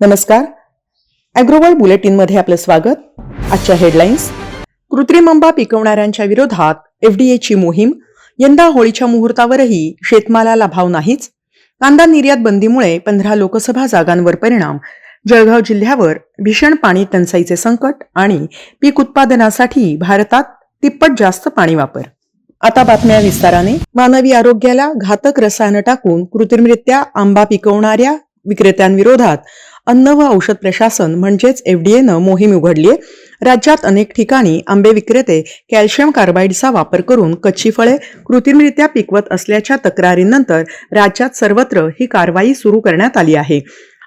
नमस्कार. अॅग्रोवर्ल्ड बुलेटिनमध्ये आपलं स्वागत. आजच्या हेडलाईन्स कृत्रिम आंबा पिकवणाऱ्यांच्या विरोधात एफडीएची मोहीम यंदा होळीच्या मुहूर्तावरही शेतमालाला भाव नाहीच. कांदा निर्यात बंदीमुळे पंधरा लोकसभा जागांवर परिणाम. जळगाव जिल्ह्यावर भीषण पाणी टंचाईचे संकट आणि पीक उत्पादनासाठी भारतात तिप्पट जास्त पाणी वापर. आता बातम्या विस्ताराने. मानवी आरोग्याला घातक रसायनं टाकून कृत्रिमरित्या आंबा पिकवणाऱ्या विक्रेत्यांविरोधात अन्न व औषध प्रशासन म्हणजेच एफडीएनं मोहीम उघडली राज्यात अनेक ठिकाणी आंबे विक्रेते कॅल्शियम कार्बाईडचा वापर करून कच्ची फळे कृत्रिमरित्या पिकवत असल्याच्या तक्रारींनंतर राज्यात सर्वत्र ही कारवाई सुरू करण्यात आली आहे.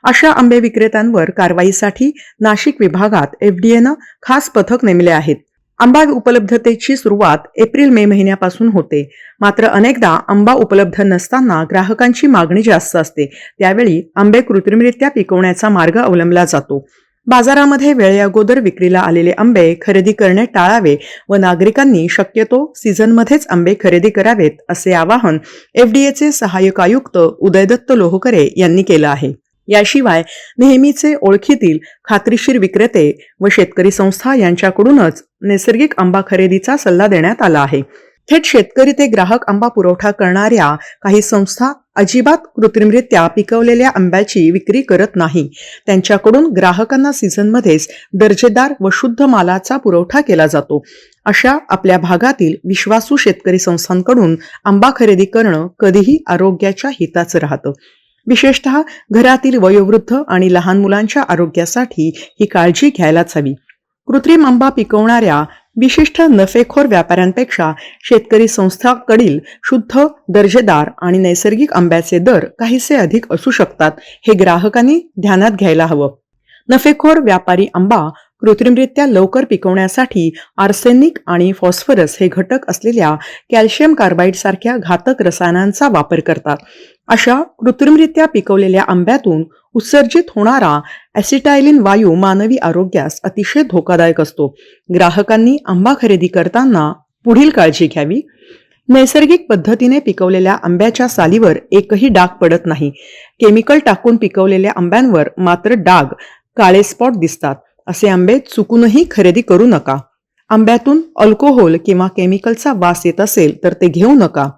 अशा आंबे विक्रेत्यांवर कारवाईसाठी नाशिक विभागात एफडीएनं खास पथक नेमले आहेत. आंबा उपलब्धतेची सुरुवात एप्रिल मे महिन्यापासून होते. मात्र अनेकदा आंबा उपलब्ध नसताना ग्राहकांची मागणी जास्त असते. त्यावेळी आंबे कृत्रिमरित्या पिकवण्याचा मार्ग अवलंबला जातो. बाजारामध्ये वेळेअगोदर विक्रीला आलेले आंबे खरेदी करणे टाळावे व नागरिकांनी शक्यतो सीझनमध्येच आंबे खरेदी करावेत असे आवाहन एफडीएचे सहाय्यक आयुक्त उदयदत्त लोहकरे यांनी केलं आहे. याशिवाय नेहमीचे ओळखीतील खात्रीशीर विक्रेते व शेतकरी संस्था यांच्याकडूनच नैसर्गिक आंबा खरेदीचा सल्ला देण्यात आला आहे. थेट शेतकरी ते ग्राहक आंबा पुरवठा करणाऱ्या काही संस्था अजिबात कृत्रिमरित्या पिकवलेल्या आंब्याची विक्री करत नाही. त्यांच्याकडून ग्राहकांना सीझनमध्येच दर्जेदार व शुद्ध मालाचा पुरवठा केला जातो. अशा आपल्या भागातील विश्वासू शेतकरी संस्थांकडून आंबा खरेदी करणं कधीही आरोग्याच्या हिताचं राहतं. विशेषतः घरातील वयोवृद्ध आणि लहान मुलांच्या आरोग्यासाठी ही काळजी घ्यायलाच हवी. कृत्रिम आंबा पिकवणाऱ्या विशिष्ट नफेखोर व्यापाऱ्यांपेक्षा शेतकरी संस्थाकडील शुद्ध दर्जेदार आणि नैसर्गिक आंब्याचे दर काहीसे अधिक असू शकतात हे ग्राहकांनी ध्यानात घ्यायला हवं. नफेखोर व्यापारी आंबा कृत्रिमरित्या लवकर पिकवण्यासाठी आर्सेनिक आणि फॉस्फरस हे घटक असलेल्या कॅल्शियम कार्बाईड सारख्या घातक रसायनांचा वापर करतात. अशा कृत्रिमरित्या पिकवलेल्या आंब्यातून उत्सर्जित होणारा ॲसिटायलिन वायू मानवी आरोग्यास अतिशय धोकादायक असतो. ग्राहकांनी आंबा खरेदी करताना पुढील काळजी घ्यावी. नैसर्गिक पद्धतीने पिकवलेल्या आंब्याच्या सालीवर एकही डाग पडत नाही. केमिकल टाकून पिकवलेल्या आंब्यांवर मात्र डाग काळे स्पॉट दिसतात. असे आंबे चुकूनही खरेदी करू नका. आंब्यातून अल्कोहोल किंवा केमिकलचा वास येत असेल तर ते घेऊ नका.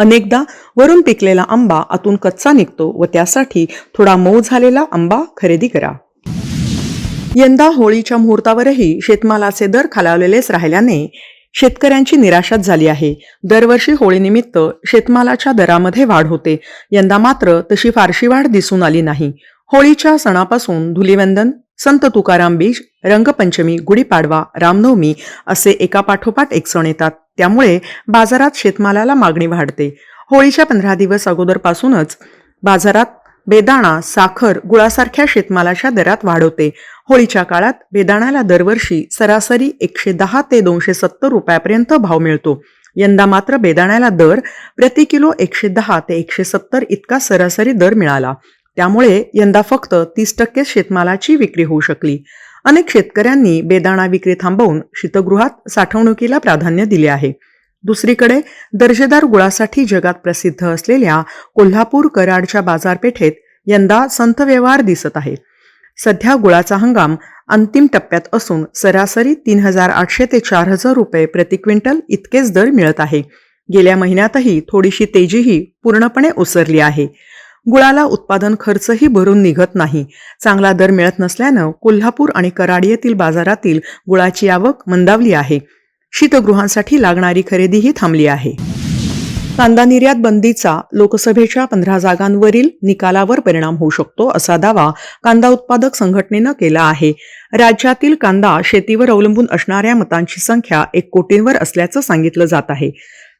अनेकदा वरून पिकलेला आंबा आतून कच्चा निघतो व त्यासाठी थोडा मऊ झालेला आंबा खरेदी करा. यंदा होळीच्या मुहूर्तावरही शेतमालाचे दर खालावलेलेच राहिल्याने शेतकऱ्यांची निराशाच झाली आहे. दरवर्षी होळीनिमित्त शेतमालाच्या दरामध्ये वाढ होते. यंदा मात्र तशी फारशी वाढ दिसून आली नाही. होळीच्या सणापासून धुलिवंदन संत तुकाराम बीज रंगपंचमी गुढीपाडवा रामनवमी असे एकापाठोपाठ एक सण येतात. त्यामुळे बाजारात शेतमालाला मागणी वाढते. होळीच्या पंधरा दिवस अगोदरपासूनच बाजारात बेदाणा साखर गुळासारख्या शेतमालाच्या दरात वाढ होते. होळीच्या काळात बेदाण्याला दरवर्षी सरासरी एकशे दहा ते दोनशे सत्तर रुपयापर्यंत भाव मिळतो. यंदा मात्र बेदाण्याला दर प्रति किलो एकशे दहा ते एकशे सत्तर इतका सरासरी दर मिळाला. त्यामुळे यंदा फक्त तीस टक्के शेतमालाची विक्री होऊ शकली. अनेक शेतकऱ्यांनी बेदाणा विक्री थांबवून शीतगृहात साठवणुकीला प्राधान्य दिले आहे. दुसरीकडे दर्जेदार गुळासाठी जगात प्रसिद्ध असलेल्या कोल्हापूर कराडच्या बाजारपेठेत यंदा संत व्यवहार दिसत आहे. सध्या गुळाचा हंगाम अंतिम टप्प्यात असून सरासरी तीन हजार आठशे ते चार हजार रुपये प्रति क्विंटल इतकेच दर मिळत आहे. गेल्या महिन्यातही थोडीशी तेजीही पूर्णपणे ओसरली आहे. गुळाला उत्पादन खर्चही भरून निघत नाही. चांगला दर मिळत नसल्यानं कोल्हापूर आणि कराड येथील बाजारातील गुळाची आवक मंदावली आहे. शीतगृहांसाठी लागणारी खरेदीही थांबली आहे. कांदा निर्यात बंदीचा लोकसभेच्या पंधरा जागांवरील निकालावर परिणाम होऊ शकतो असा दावा कांदा उत्पादक संघटनेनं केला आहे. राज्यातील कांदा शेतीवर अवलंबून असणाऱ्या मतांची संख्या एक कोटींवर असल्याचं सांगितलं जात आहे.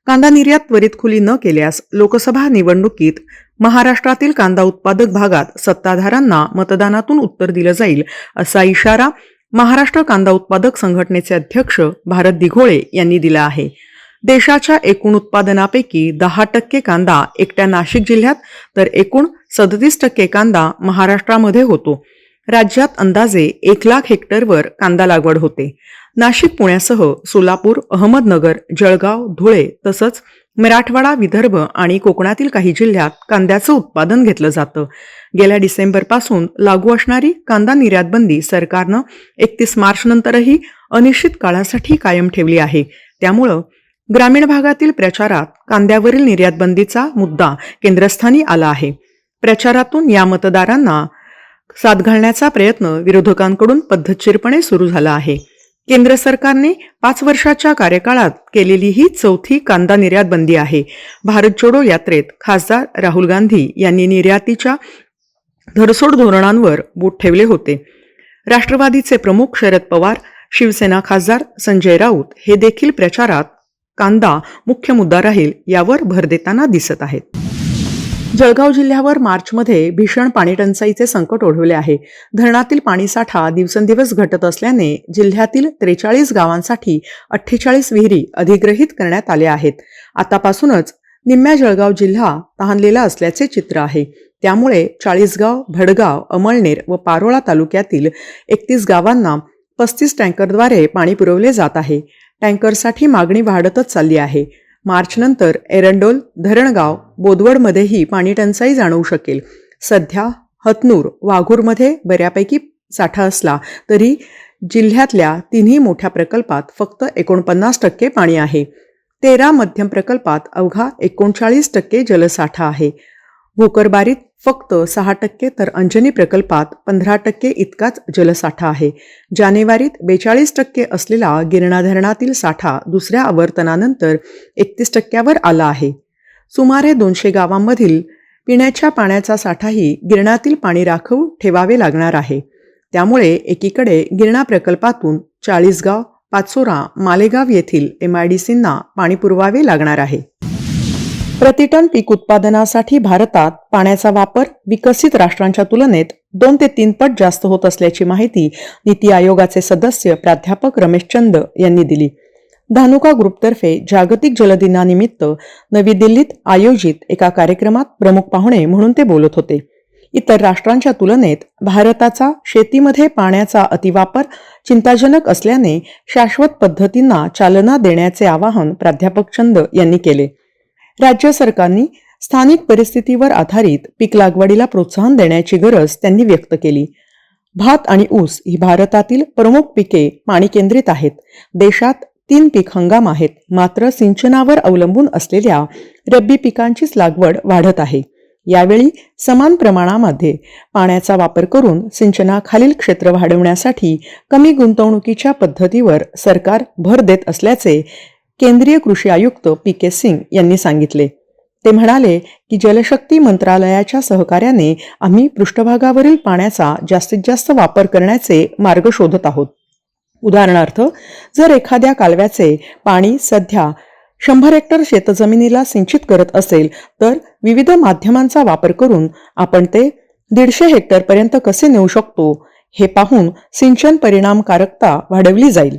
कांदा निर्यात त्वरित खुली न केल्यास लोकसभा निवडणुकीत महाराष्ट्रातील कांदा उत्पादक भागात सत्ताधाऱ्यांना मतदानातून उत्तर दिलं जाईल असा इशारा महाराष्ट्र कांदा उत्पादक संघटनेचे अध्यक्ष भारत दिघोळे यांनी दिला आहे. देशाच्या एकूण उत्पादनापैकी दहा टक्के कांदा एकट्या नाशिक जिल्ह्यात तर एकूण सदतीस टक्के कांदा महाराष्ट्रामध्ये होतो. राज्यात अंदाजे एक लाख हेक्टरवर कांदा लागवड होते. नाशिक पुण्यासह सोलापूर अहमदनगर जळगाव धुळे तसंच मराठवाडा विदर्भ आणि कोकणातील काही जिल्ह्यात कांद्याचं उत्पादन घेतलं जातं. गेल्या डिसेंबरपासून लागू असणारी कांदा निर्यात बंदी सरकारनं एकतीस मार्च नंतरही अनिश्चित काळासाठी कायम ठेवली आहे. त्यामुळं ग्रामीण भागातील प्रचारात कांद्यावरील निर्यात बंदीचा मुद्दा केंद्रस्थानी आला आहे. प्रचारातून या मतदारांना साथ घालण्याचा प्रयत्न विरोधकांकडून पद्धतशीरपणे सुरू झाला आहे. केंद्र सरकारने पाच वर्षाच्या कार्यकाळात केलेली ही चौथी कांदा निर्यात बंदी आहे. भारत जोडो यात्रेत खासदार राहुल गांधी यांनी निर्यातीच्या धरसोड धोरणांवर बोट ठेवले होते. राष्ट्रवादीचे प्रमुख शरद पवार शिवसेना खासदार संजय राऊत हे देखील प्रचारात कांदा मुख्य मुद्दा राहील यावर भर देताना दिसत आहेत. जळगाव जिल्ह्यावर मार्चमध्ये भीषण पाणीटंचाईचे संकट ओढवले आहे. धरणातील पाणीसाठा दिवसेंदिवस घटत असल्याने जिल्ह्यातील त्रेचाळीस गावांसाठी अठ्ठेचाळीस विहिरी अधिग्रहित करण्यात आल्या आहेत. आतापासूनच निम्म्या जळगाव जिल्हा तहानलेला असल्याचे चित्र आहे. त्यामुळे चाळीसगाव भडगाव अमळनेर व पारोळा तालुक्यातील एकतीस गावांना पस्तीस टँकरद्वारे पाणी पुरवले जात आहे. टँकरसाठी मागणी वाढतच चालली आहे. मार्चनंतर एरंडोल धरणगाव बोदवडमध्येही पाणीटंचाई जाणवू शकेल. सध्या हतनूर वाघूरमध्ये बऱ्यापैकी साठा असला तरी जिल्ह्यातल्या तिन्ही मोठ्या प्रकल्पात फक्त एकोणपन्नास टक्के पाणी आहे. तेरा मध्यम प्रकल्पात अवघा एकोणचाळीस टक्के जलसाठा आहे. भोकरबारीत फक्त सहा टक्के तर अंजनी प्रकल्पात पंधरा टक्के इतकाच जलसाठा आहे. जानेवारीत बेचाळीस टक्के असलेला गिरणा धरणातील साठा दुसऱ्या आवर्तनानंतर एकतीस टक्क्यावर आला आहे. सुमारे दोनशे गावांमधील पिण्याच्या पाण्याचा साठाही गिरणातील पाणी राखून ठेवावे लागणार आहे. त्यामुळे एकीकडे गिरणा प्रकल्पातून चाळीसगाव पाचोरा मालेगाव येथील एम आय डी सींना पाणी पुरवावे लागणार आहे. प्रतिटन पीक उत्पादनासाठी भारतात पाण्याचा वापर विकसित राष्ट्रांच्या तुलनेत दोन ते तीन पट जास्त होत असल्याची माहिती नीती आयोगाचे सदस्य प्राध्यापक रमेश चंद यांनी दिली. धानुका ग्रुपतर्फे जागतिक जलदिनानिमित्त नवी दिल्लीत आयोजित एका कार्यक्रमात प्रमुख पाहुणे म्हणून ते बोलत होते. इतर राष्ट्रांच्या तुलनेत भारताचा शेतीमध्ये पाण्याचा अतिवापर चिंताजनक असल्याने शाश्वत पद्धतींना चालना देण्याचे आवाहन प्राध्यापक चंद यांनी केले. राज्य सरकारनी स्थानिक परिस्थितीवर आधारित पीक लागवडीला प्रोत्साहन देण्याची गरज त्यांनी व्यक्त केली. भात आणि ऊस ही भारतातील प्रमुख पिके पाणी केंद्रित आहेत. देशात तीन पीक हंगाम आहेत. मात्र सिंचनावर अवलंबून असलेल्या रब्बी पिकांचीच लागवड वाढत आहे. यावेळी समान प्रमाणामध्ये पाण्याचा वापर करून सिंचनाखालील क्षेत्र वाढवण्यासाठी कमी गुंतवणुकीच्या पद्धतीवर सरकार भर देत असल्याचे केंद्रीय कृषी आयुक्त पी के सिंग यांनी सांगितले. ते म्हणाले की जलशक्ती मंत्रालयाच्या सहकार्याने आम्ही पृष्ठभागावरील पाण्याचा जास्तीत जास्त वापर करण्याचे मार्ग शोधत आहोत. उदाहरणार्थ जर एखाद्या कालव्याचे पाणी सध्या शंभर हेक्टर शेतजमिनीला सिंचित करत असेल तर विविध माध्यमांचा वापर करून आपण ते दीडशे हेक्टरपर्यंत कसे नेऊ शकतो हे पाहून सिंचन परिणामकारकता वाढवली जाईल.